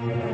Sen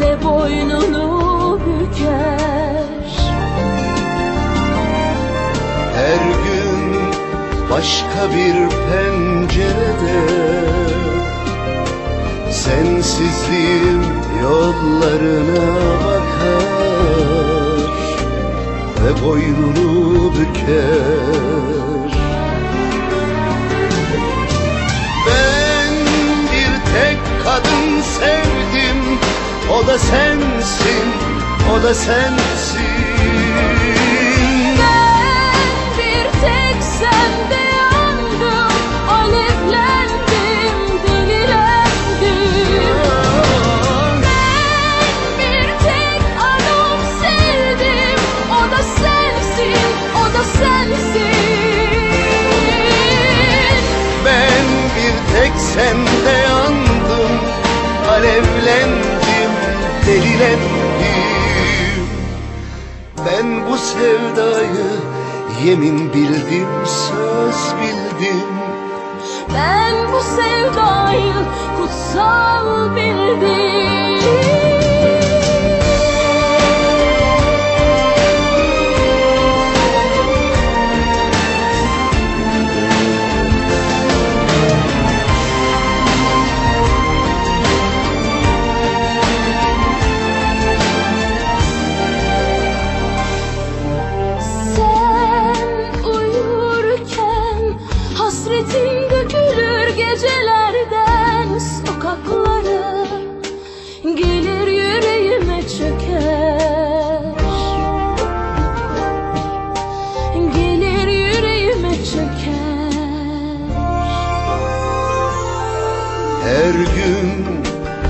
Ve boynunu büker. Her gün başka bir pencerede Sensizliğim yollarına bakar Ve boynunu büker. Ben bir tek kadın sevdim O da sensin, o da sensin yemin bildim, söz bildim. Ben bu sevdayı kutsal bildim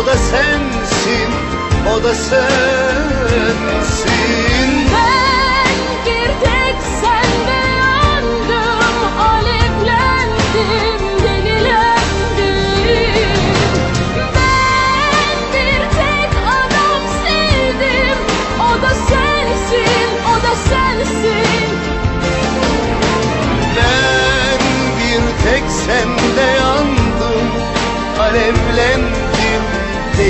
O da sensin, o da sensin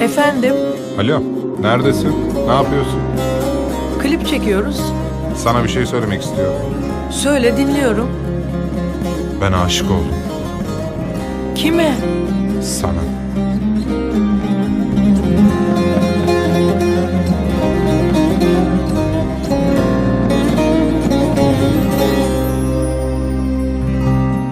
Efendim, Alo, neredesin? Ne yapıyorsun? klip çekiyoruz. Sana bir şey söylemek istiyorum. Söyle dinliyorum. Ben aşık oldum. Kime? Sana.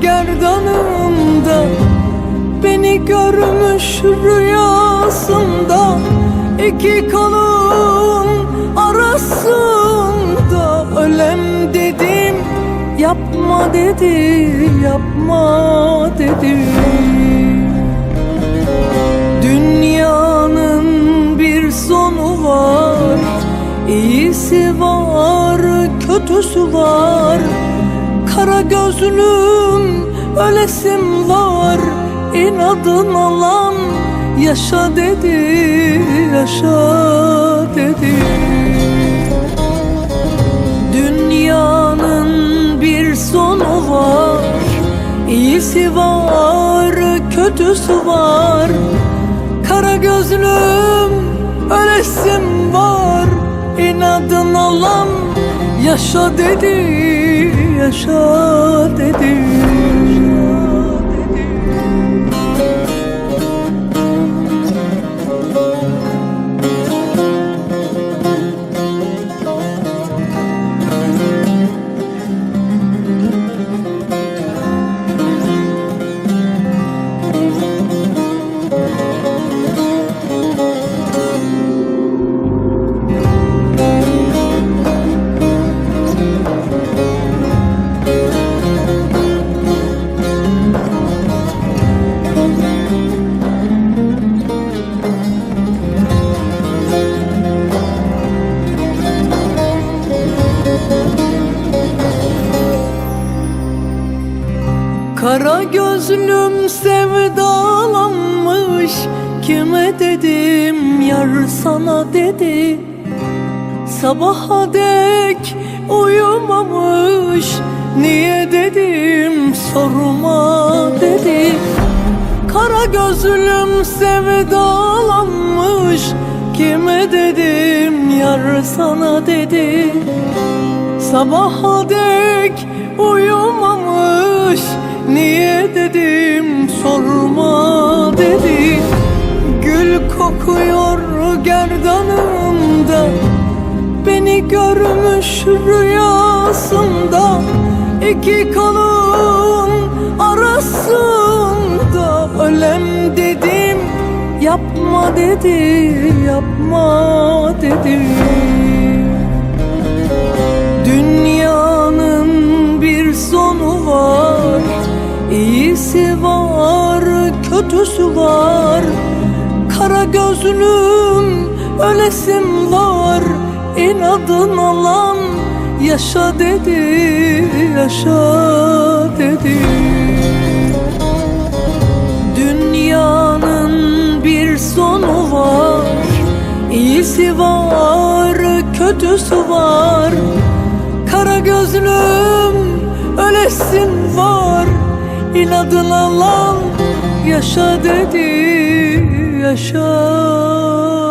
gerdanımda Beni görmüş rüyasında iki kolun arasında. Ölem dedim yapma dedi yapma dedi. Dünyanın bir sonu var İyisi var, kötüsü var Kara gözlüm, ölesim var İnadın alan yaşa dedi, yaşa dedi. Dünyanın bir sonu var İyisi var, kötüsü var. Kara gözlüm, ölesim var İnadın alan yaşa dedi, yaşa dedi Sabaha dek uyumamış Niye dedim sorma dedi. Kara gözlüm sevdalanmış Kime dedim yar sana dedi. Sabaha dek uyumamış Niye dedim sorma dedi. Gül kokuyor gerdanımda Beni görmüş rüyasında. İki kolun arasında Ölem dedim. Yapma dedi yapma dedi. Dünyanın bir sonu var. İyisi var, kötüsü var. Kara gözlüm, ölesim var İnadın alan yaşa dedi, yaşa dedi. Dünyanın bir sonu var İyisi var, kötüsü var. Kara gözlüm, ölesim var. İnadın alan yaşa dedi, yaşa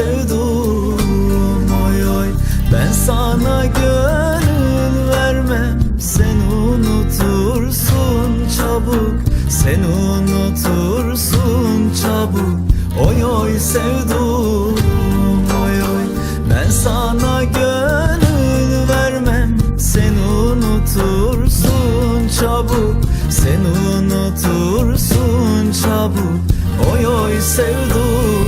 sevdum oy oy. Ben sana gönül vermem Sen unutursun çabuk. Sen unutursun çabuk. Oy oy sevdum oy oy. Ben sana gönül vermem Sen unutursun çabuk. Sen unutursun çabuk. Oy oy sevdum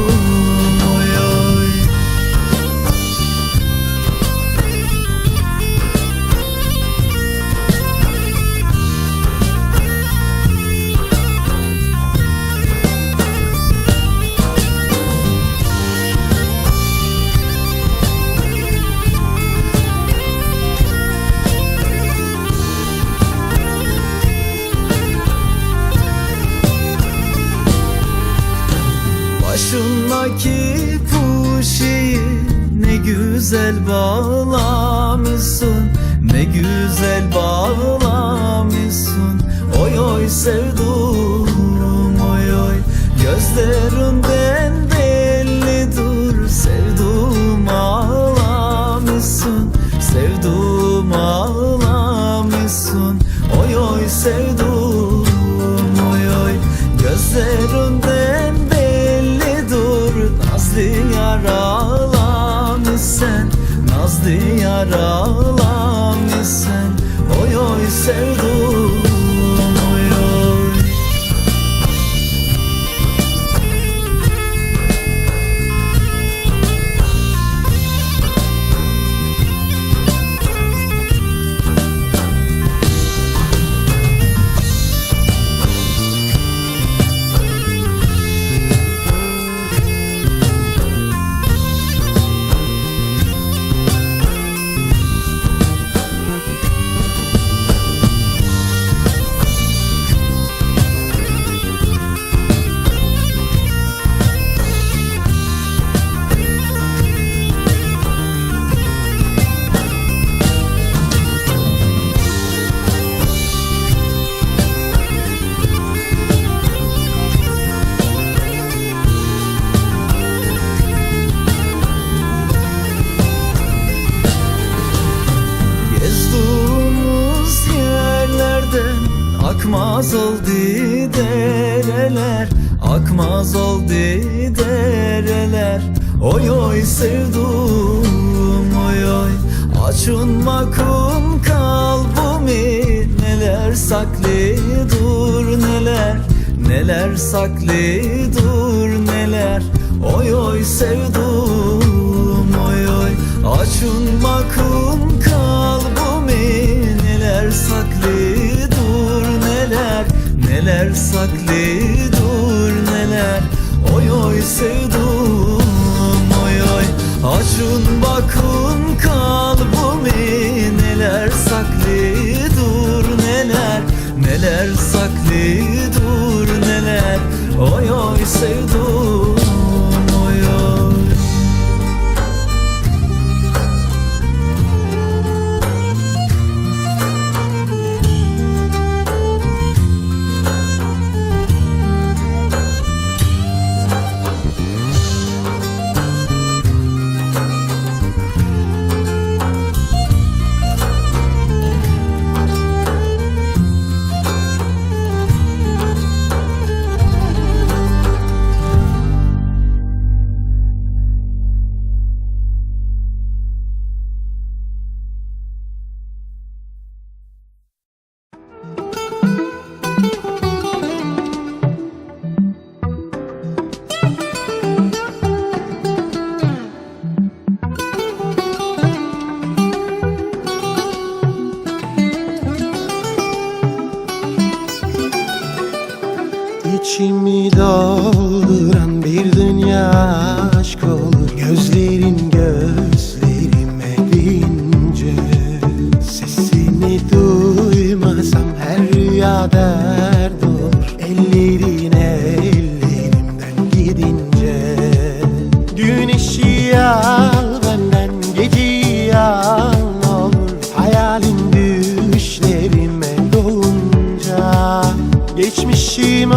güzel bağlamışsın Ne güzel bağlamışsın. Oy oy sevdum oy oy Gözlerinden yaralar Açınmakum kalbimi Neler saklı dur neler? Neler saklı dur neler? Oy oy sevdum oy oy. Açın bakın kalbimi Neler saklı dur neler? Neler saklı dur neler? Oy oy sevdum oy oy. Açın bakın kalbimi İçimi dolduran bir dünya aşk olur. Gözlerin gözlerime deyince Sesini duymasam her rüya dert olur. Ellerin ellerimden gidince Güneşi al benden geceyi al ne olur. Hayalin düşlerime dolunca Geçmişim